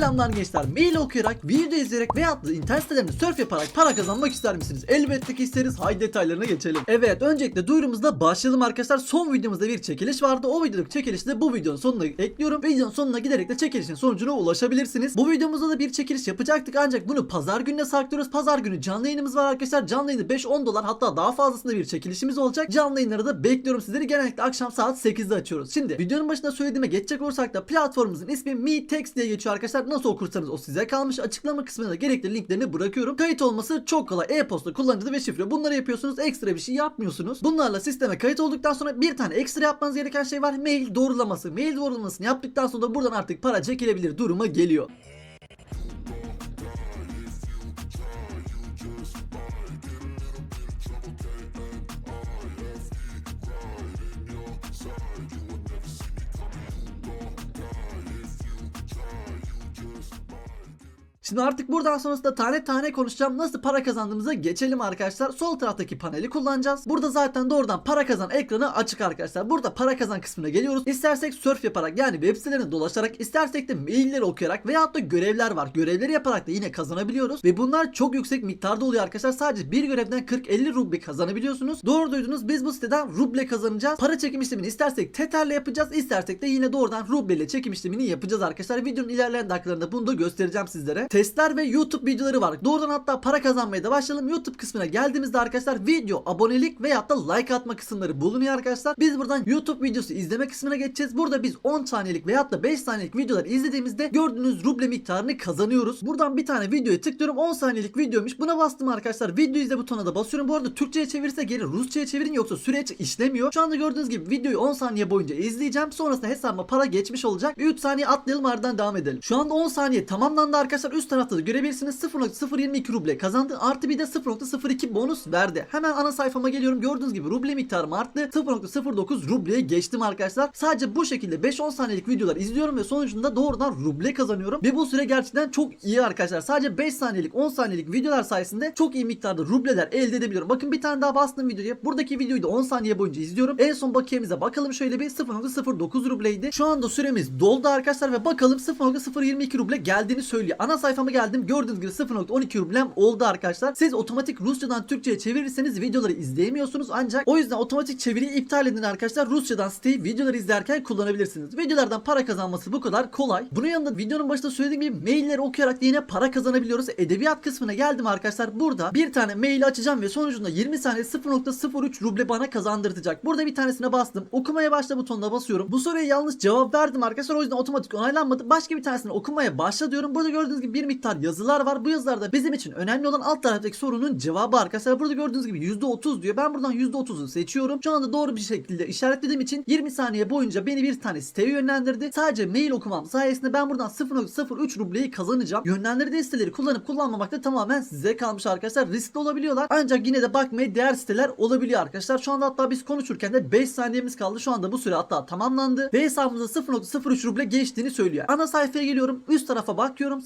Selamlar gençler. Mail okuyarak, video izleyerek veya da internet sitelerinde surf yaparak para kazanmak ister misiniz? Elbette ki isteriz. Haydi detaylarına geçelim. Evet öncelikle duyurumuzda başlayalım arkadaşlar. Son videomuzda bir çekiliş vardı. O videodaki çekilişi de bu videonun sonuna ekliyorum. Videonun sonuna giderek de çekilişin sonucuna ulaşabilirsiniz. Bu videomuzda da bir çekiliş yapacaktık ancak bunu pazar gününe saklıyoruz. Pazar günü canlı yayınımız var arkadaşlar. Canlı yayını 5-10 dolar hatta daha fazlasında bir çekilişimiz olacak. Canlı yayınları da bekliyorum sizleri. Genellikle akşam saat 8'de açıyoruz. Şimdi videonun başında söylediğime geçecek olursak da platformumuzun ismi MeText diye geçiyor arkadaşlar. Nasıl okursanız o size kalmış. Açıklama kısmına gerekli linklerini bırakıyorum. Kayıt olması çok kolay. E-posta kullanıcı ve şifre. Bunları yapıyorsunuz. Ekstra bir şey yapmıyorsunuz. Bunlarla sisteme kayıt olduktan sonra bir tane ekstra yapmanız gereken şey var. Mail doğrulaması. Mail doğrulamasını yaptıktan sonra da buradan artık para çekilebilir duruma geliyor. Şimdi artık buradan sonrasında tane tane konuşacağım. Nasıl para kazandığımıza geçelim arkadaşlar. Sol taraftaki paneli kullanacağız. Burada zaten doğrudan para kazan ekranı açık arkadaşlar. Burada para kazan kısmına geliyoruz. İstersek surf yaparak yani web sitelerine dolaşarak istersek de mailleri okuyarak veyahut da görevler var. Görevleri yaparak da yine kazanabiliyoruz. Ve bunlar çok yüksek miktarda oluyor arkadaşlar. Sadece bir görevden 40-50 ruble kazanabiliyorsunuz. Doğru duydunuz. Biz bu siteden ruble kazanacağız. Para çekim işlemini istersek Tether'le yapacağız. istersek de yine doğrudan ruble ile çekim işlemini yapacağız arkadaşlar. Videonun ilerleyen dakikalarında bunu da göstereceğim sizlere. Testler ve YouTube videoları var. Doğrudan hatta para kazanmaya da başlayalım. YouTube kısmına geldiğimizde arkadaşlar video, abonelik veyahut da like atma kısımları bulunuyor arkadaşlar. Biz buradan YouTube videosu izleme kısmına geçeceğiz. Burada biz 10 saniyelik veyahut da 5 saniyelik videolar izlediğimizde gördüğünüz ruble miktarını kazanıyoruz. Buradan bir tane videoya tıklıyorum. 10 saniyelik videoymuş. Buna bastım arkadaşlar. Video izle butonuna da basıyorum. Bu arada Türkçe'ye çevirirse geri Rusça'ya çevirin yoksa süreç işlemiyor. Şu anda gördüğünüz gibi videoyu 10 saniye boyunca izleyeceğim. Sonrasında hesabıma para geçmiş olacak. 3 saniye atlayalım ardından devam edelim. Şu anda 10 saniye tamamlandı arkadaşlar. Üst tarafta da görebilirsiniz 0.022 ruble kazandı. Artı bir de 0.02 bonus verdi. Hemen ana sayfama geliyorum. Gördüğünüz gibi ruble miktarım arttı. 0.09 rubleye geçtim arkadaşlar. Sadece bu şekilde 5-10 saniyelik videolar izliyorum ve sonucunda doğrudan ruble kazanıyorum. Ve bu süre gerçekten çok iyi arkadaşlar. Sadece 5 saniyelik 10 saniyelik videolar sayesinde çok iyi miktarda rubleler elde edebiliyorum. Bakın bir tane daha bastım videoya. Buradaki videoyu da 10 saniye boyunca izliyorum. En son bakiyemize bakalım şöyle bir 0.09 rubleydi. Şu anda süremiz doldu arkadaşlar ve bakalım 0.022 ruble geldiğini söylüyor. Ana sayfama geldim. Gördüğünüz gibi 0.12 rublem oldu arkadaşlar. Siz otomatik Rusçadan Türkçe'ye çevirirseniz videoları izleyemiyorsunuz ancak o yüzden otomatik çeviriyi iptal edin arkadaşlar. Rusçadan siteyi videoları izlerken kullanabilirsiniz. Videolardan para kazanması bu kadar kolay. Bunun yanında videonun başında söylediğim gibi mailleri okuyarak yine para kazanabiliyoruz. Edebiyat kısmına geldim arkadaşlar. Burada bir tane mail açacağım ve sonucunda 20 saniye 0.03 ruble bana kazandırtacak. Burada bir tanesine bastım. Okumaya başla butonuna basıyorum. Bu soruya yanlış cevap verdim arkadaşlar. O yüzden otomatik onaylanmadı. Başka bir tanesini okumaya başla diyorum. Burada gördüğünüz gibi bir miktar yazılar var. Bu yazılarda bizim için önemli olan alt taraftaki sorunun cevabı arkadaşlar. Burada gördüğünüz gibi %30 diyor. Ben buradan %30'u seçiyorum. Şu anda doğru bir şekilde işaretlediğim için 20 saniye boyunca beni bir tane siteye yönlendirdi. Sadece mail okumam sayesinde ben buradan 0.03 rubleyi kazanacağım. Yönlendirdiği siteleri kullanıp kullanmamak da tamamen size kalmış arkadaşlar. Riskli olabiliyorlar. Ancak yine de bakmaya değer siteler olabiliyor arkadaşlar. Şu anda hatta biz konuşurken de 5 saniyemiz kaldı. Şu anda bu süre hatta tamamlandı. Ve hesabımıza 0.03 ruble geçtiğini söylüyor. Ana sayfaya geliyorum. Üst tarafa bakıyorum.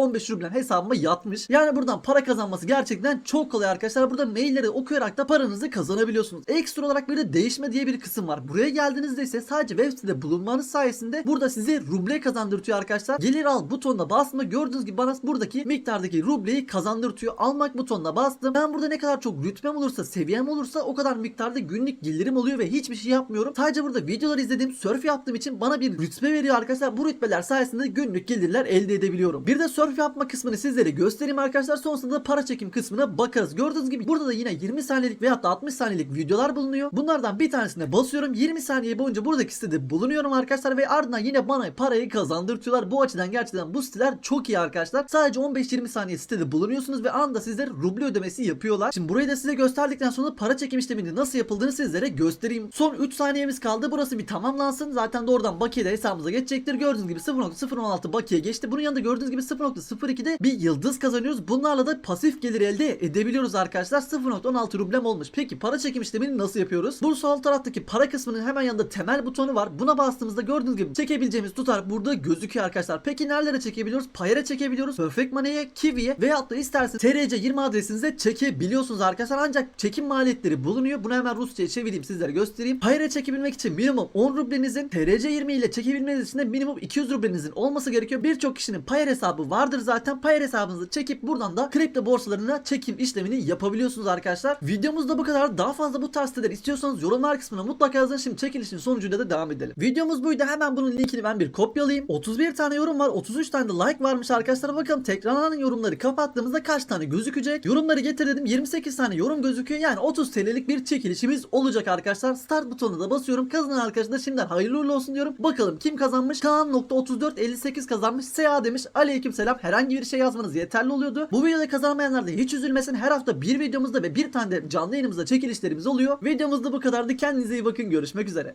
0.15 rublem hesabıma yatmış. Yani buradan para kazanması gerçekten çok kolay arkadaşlar. Burada mailleri okuyarak da paranızı kazanabiliyorsunuz. Ekstra olarak bir de değişme diye bir kısım var. Buraya geldiğinizde ise sadece web sitede bulunmanız sayesinde burada size ruble kazandırtıyor arkadaşlar. Gelir al butonuna basma. Gördüğünüz gibi bana buradaki miktardaki rubleyi kazandırtıyor. Almak butonuna bastım. Ben burada ne kadar çok rütbem olursa, seviyem olursa o kadar miktarda günlük gelirim oluyor ve hiçbir şey yapmıyorum. Sadece burada videolar izlediğim, surf yaptığım için bana bir rütbe veriyor arkadaşlar. Bu rütbeler sayesinde günlük gelirler elde edebiliyorum. Bir de surf yapma kısmını sizlere göstereyim arkadaşlar. Sonrasında da para çekim kısmına bakarız. Gördüğünüz gibi burada da yine 20 saniyelik veya da 60 saniyelik videolar bulunuyor. Bunlardan bir tanesine basıyorum. 20 saniye boyunca buradaki sitede bulunuyorum arkadaşlar ve ardından yine bana parayı kazandırtıyorlar. Bu açıdan gerçekten bu siteler çok iyi arkadaşlar. Sadece 15-20 saniye sitede bulunuyorsunuz ve anda sizlere ruble ödemesi yapıyorlar. Şimdi burayı da size gösterdikten sonra para çekim işleminin nasıl yapıldığını sizlere göstereyim. Son 3 saniyemiz kaldı. Burası bir tamamlansın. Zaten doğrudan bakiye de hesabımıza geçecektir. Gördüğünüz gibi 0.016 bakiye geçti. Bunun yanında gördüğünüz gibi 0.02'de bir yıldız kazanıyoruz. Bunlarla da pasif gelir elde edebiliyoruz arkadaşlar. 0.16 rublem olmuş. Peki para çekim işlemini nasıl yapıyoruz? Bu sol taraftaki para kısmının hemen yanında temel butonu var. Buna bastığımızda gördüğünüz gibi çekebileceğimiz tutar burada gözüküyor arkadaşlar. Peki nerelere çekebiliyoruz? Payer'e çekebiliyoruz. Perfect Money'e, Kiwi'ye veyahut da isterseniz TRC20 adresinize çekebiliyorsunuz arkadaşlar. Ancak çekim maliyetleri bulunuyor. Bunu hemen Rusça'ya çevireyim sizlere göstereyim. Payer'e çekebilmek için minimum 10 rublenizin, TRC20 ile çekebilmeniz için de minimum 200 rublenizin olması gerekiyor. Birçok kişinin Payer hesabı vardır zaten. Payer hesabınızı çekip buradan da kripto borsalarına çekim işlemini yapabiliyorsunuz arkadaşlar. Videomuzda bu kadar. Daha fazla bu tarz siteler istiyorsanız yorumlar kısmına mutlaka yazın. Şimdi çekilişin sonucuyla da devam edelim. Videomuz buydu. Hemen bunun linkini ben bir kopyalayayım. 31 tane yorum var. 33 tane de like varmış arkadaşlar. Bakalım tekrarlanan yorumları kapattığımızda kaç tane gözükecek? Yorumları getir dedim. 28 tane yorum gözüküyor. Yani 30 TL'lik bir çekilişimiz olacak arkadaşlar. Start butonuna da basıyorum. Kazanan arkadaşa da şimdiden hayırlı uğurlu olsun diyorum. Bakalım kim kazanmış? Kaan.3458 kazanmış. SA demiş. Aleyküm selam. Herhangi bir şey yazmanız yeterli oluyordu. Bu videoda kazanmayanlar da hiç üzülmesin. Her hafta bir videomuzda ve bir tane de canlı yayınımızda çekilişlerimiz oluyor. Videomuzda bu kadardı. Kendinize iyi bakın. Görüşmek üzere.